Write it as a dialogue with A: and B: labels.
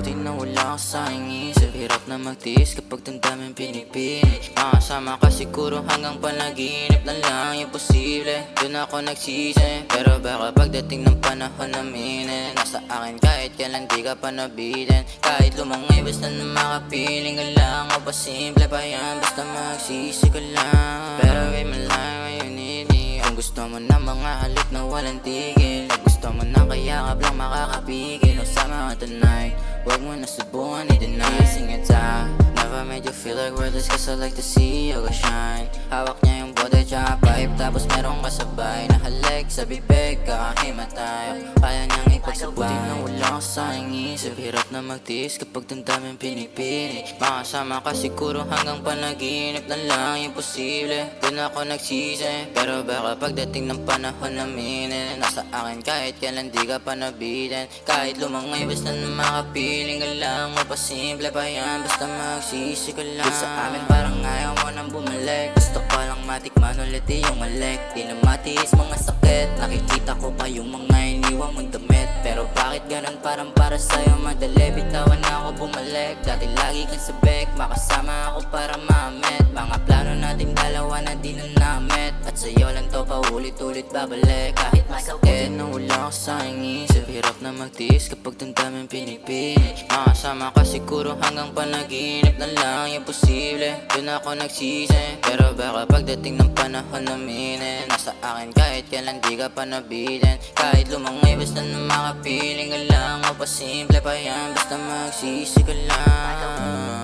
A: Buti na wala ka sa aking isip Hirap na magtiis kapag damdamin pinipili. Makasama ka siguro hanggang panaginip na lang yung posible. Doon ako nagsisi Pero baka pagdating ng panahon na minin Nasa akin kahit kailan di ka pa nabitin Kahit lumangay basta na makapiling ka lang O pa simple pa yan. Basta magsisi ka lang. Pero wait life when you need me Kung gusto mo na mga halik na walang tigil gusto mo na kayakap lang makakapigil? O sama ka tonight. Huwag mo na subukan i-deny. Sing it made you feel like worthless Cause I like to see you go shine. Hawak niya yung body tsaka pipe Tapos meron kasabay na halik sa bibig Kakahima tayo Kaya niyang ipagsabay Buti na wala ka sa isip. Hirap na magtiis kapag damdamin pinipili. Makasama ka siguro hanggang panaginip na lang yung posible. Doon ako nagsisi Pero baka pagdating ng panahon na minin Nasa akin kahit kailan di ka pa nabitin Kahit lumangay basta na makapiling ka lang O pa yan basta magsisi ka lang Sa amin parang ayaw mo nang bumalik. Gusto ko lang matikman ulit yung malik. Di na matiis mga sakit. Nakikita ko pa yung mga iniwang mong damit. Pero bakit ganun? Parang para sa'yo madali. Bitawan na ako bumalik. Dati lagi kang sabik Makasama ako para mamit Mga plano nating dalawa na di na namit At sa'yo lang to paulit-ulit babalik. Kahit masakit na wala ka sa aking isip Hirap na magtiis kapag damdamin pinipili Makasama ka siguro hanggang panaginip na lang yung posible. Doon ako nagsisi Pero baka pagdating ng panahon na minin Nasa akin kahit kailan di ka pa nabitin Kahit lumangay basta na makapiling ka lang O pa simple pa yan basta magsisi ka lang